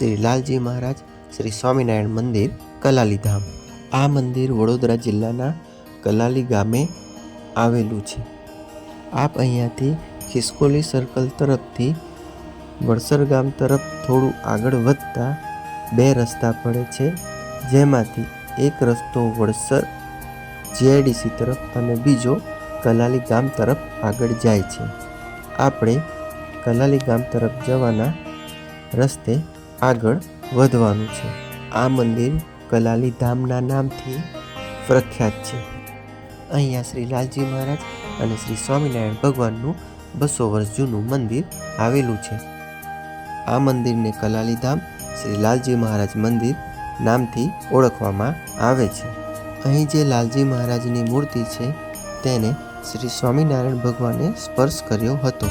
શ્રી લાલજી મહારાજ શ્રી સ્વામિનારાયણ મંદિર કલાલી ધામ આ મંદિર વડોદરા જિલ્લાના કલાલી ગામે આવેલું છે. આપ અહીંયાથી ખિસકોલી સર્કલ તરફથી વડસર ગામ તરફ થોડું આગળ વધતા બે રસ્તા પડે છે. જેમાંથી એક રસ્તો વડસર જીઆઈડીસી તરફ અને બીજો કલાલી ગામ તરફ આગળ જાય છે. આપણે કલાલી ગામ તરફ જવાના રસ્તે આગળ વધવાનું છે. આ મંદિર કલાલી ધામના નામથી પ્રખ્યાત છે. અહીંયા શ્રી લાલજી મહારાજ અને શ્રી સ્વામિનારાયણ ભગવાનનું બસો વર્ષ જૂનું મંદિર આવેલું છે. આ મંદિરને કલાલી ધામ શ્રી લાલજી મહારાજ મંદિર નામથી ઓળખવામાં આવે છે. અહીં જે લાલજી મહારાજની મૂર્તિ છે, તેને શ્રી સ્વામિનારાયણ ભગવાને સ્પર્શ કર્યો હતો.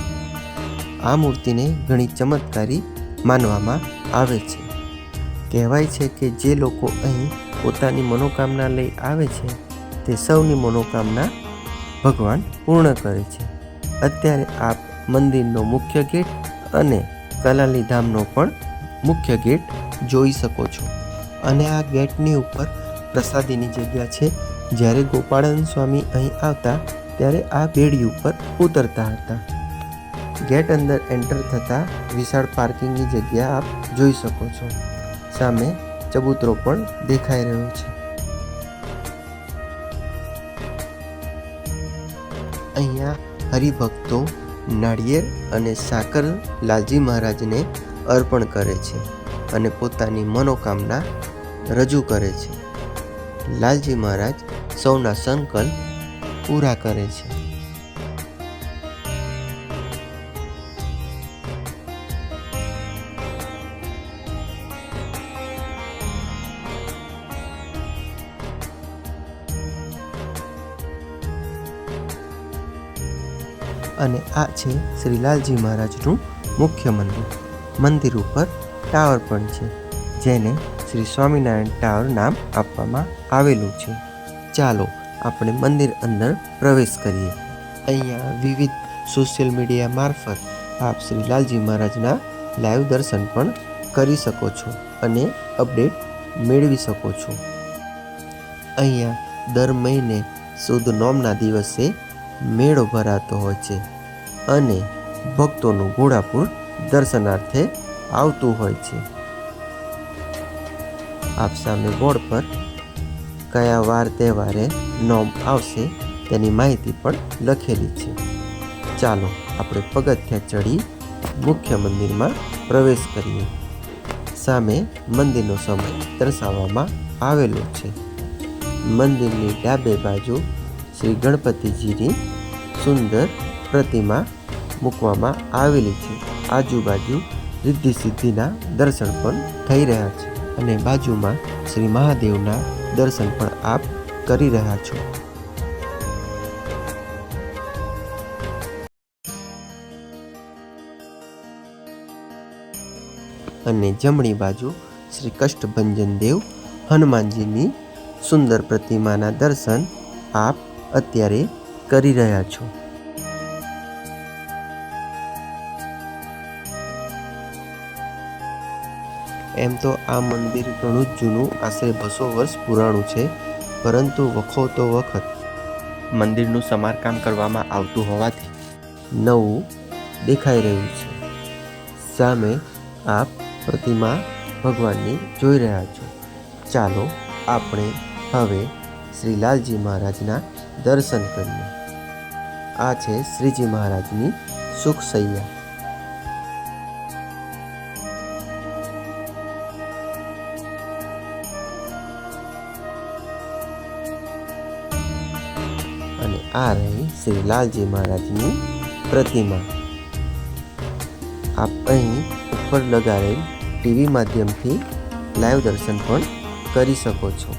આ મૂર્તિને ઘણી ચમત્કારી માનવામાં આવે છે. કહેવાય છે કે જે લોકો અહીં પોતાની મનોકામના લઈ આવે છે, તે સૌની મનોકામના ભગવાન પૂર્ણ કરે છે. અત્યારે આપ મંદિરનો મુખ્ય ગેટ અને કલાલી ધામનો પણ મુખ્ય ગેટ જોઈ શકો છો. અને આ ગેટની ઉપર પ્રસાદીની જગ્યા છે. જ્યારે ગોપાળન સ્વામી અહીં આવતા, ત્યારે આ બેડી ઉપર ઉતરતા હતા. ગેટ અંદર એન્ટર થતાં વિશાળ પાર્કિંગની જગ્યા આપ જોઈ શકો છો. સામે ચબૂતરો પણ દેખાઈ રહ્યો છે. અહીંયા હરિભક્તો નાળિયેર અને સાકર લાલજી મહારાજને અર્પણ કરે છે અને પોતાની મનોકામના રજૂ કરે છે. લાલજી મહારાજ સૌના સંકલ્પ પૂરા કરે છે. અને આ છે શ્રી લાલજી મહારાજનું મુખ્ય મંદિર. મંદિર ઉપર ટાવર પણ છે, જેને શ્રી સ્વામિનારાયણ ટાવર નામ આપવામાં આવેલું છે. ચાલો આપણે મંદિર અંદર પ્રવેશ કરીએ. અહીંયા વિવિધ સોશિયલ મીડિયા મારફત આપ શ્રી લાલજી મહારાજના લાઈવ દર્શન પણ કરી શકો છો અને અપડેટ મેળવી શકો છો. અહીંયા દર મહિને સુદ નોમના દિવસે મેળો ભરાતો હોય છે અને ભક્તોનું ઘોડાપુર દર્શનાર્થે આવતું હોય છે. આપ સામે બોર્ડ પર કયા વાર તહેવારે નોમ આવશે તેની માહિતી પણ લખેલી છે. ચાલો આપણે પગથિયા ચડી મુખ્ય મંદિરમાં પ્રવેશ કરીએ. સામે મંદિરનો સમય દર્શાવવામાં આવેલો છે. મંદિરની ડાબે બાજુ શ્રી ગણપતિજીની સુંદર પ્રતિમા મૂકવામાં આવેલી છે. આજુબાજુ રિદ્ધિ સિદ્ધિના દર્શન પણ થઈ રહ્યા છે અને બાજુમાં શ્રી મહાદેવના દર્શન પણ આપ કરી રહ્યા છો. અને જમણી બાજુ શ્રી કષ્ટભંજન દેવ હનુમાનજીની સુંદર પ્રતિમાના દર્શન આપ અત્યારે કરી રહ્યા છો. એમ તો આ મંદિર ઘણું જ જૂનું, આશરે બસો વર્ષ પુરાણું છે, પરંતુ વખોતો વખત મંદિરનું સમારકામ કરવામાં આવતું હોવાથી નવું દેખાઈ રહ્યું છે. સામે આપ પ્રતિમા ભગવાનની જોઈ રહ્યા છો. ચાલો આપણે હવે શ્રી લાલજી મહારાજના દર્શન કર્યું આ છે શ્રીજી મહારાજની સુખ સૈયા. અને આ રહી શ્રી લાલજી મહારાજની પ્રતિમા. આપ અહીં ઉપર લગાવેલ ટીવી માધ્યમથી લાઈવ દર્શન પણ કરી શકો છો.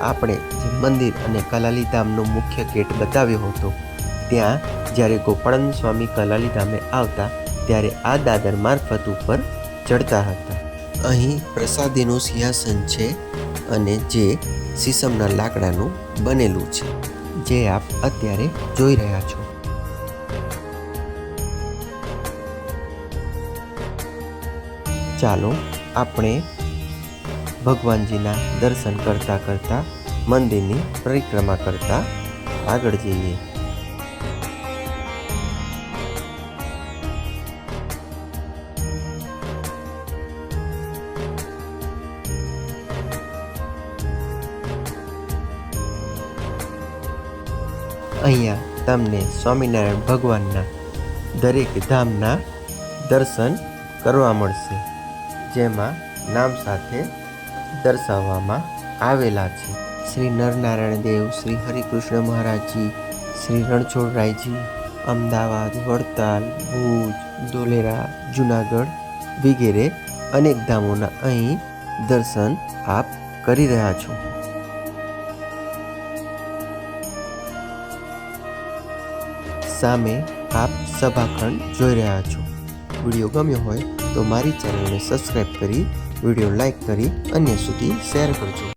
આપણે જે મંદિર અને કલાલી ધામનો મુખ્ય ગેટ બતાવ્યો હતો, ત્યાં જ્યારે ગોપાળન સ્વામી કલાલી ધામે આવતા, ત્યારે આ દાદર મારફત ઉપર ચડતા હતા. અહીં પ્રસાદીનું સિંહાસન છે અને જે સીસમના લાકડાનું બનેલું છે, જે આપ અત્યારે જોઈ રહ્યા છો. ચાલો, આપણે ભગવાનજીના દર્શન કરતા કરતા મંદિરની પરિક્રમા કરતા આગળ જઈએ. અહીંયા તમને સ્વામિનારાયણ ભગવાનના દરેક ધામના દર્શન કરવા મળશે, જેમાં નામ સાથે દર્શાવવામાં આવેલા છે. શ્રી નરનારાયણ દેવ, શ્રી હરિકૃષ્ણ મહારાજજી, શ્રી રણછોડરાયજી અમદાવાદ, વડતાલ, ભુજ ધોલેરા જુનાગઢ વગેરે અનેક ધામોના અહીં દર્શન આપ કરી રહ્યા છો. સામે આપ સભાખંડ જોઈ રહ્યા છો. વીડિયો ગમ્યો હોય તો મારી ચેનલને સબસ્ક્રાઈબ કરી વીડિયો લાઇક કરી અન્ય સુધી શેર કરજો.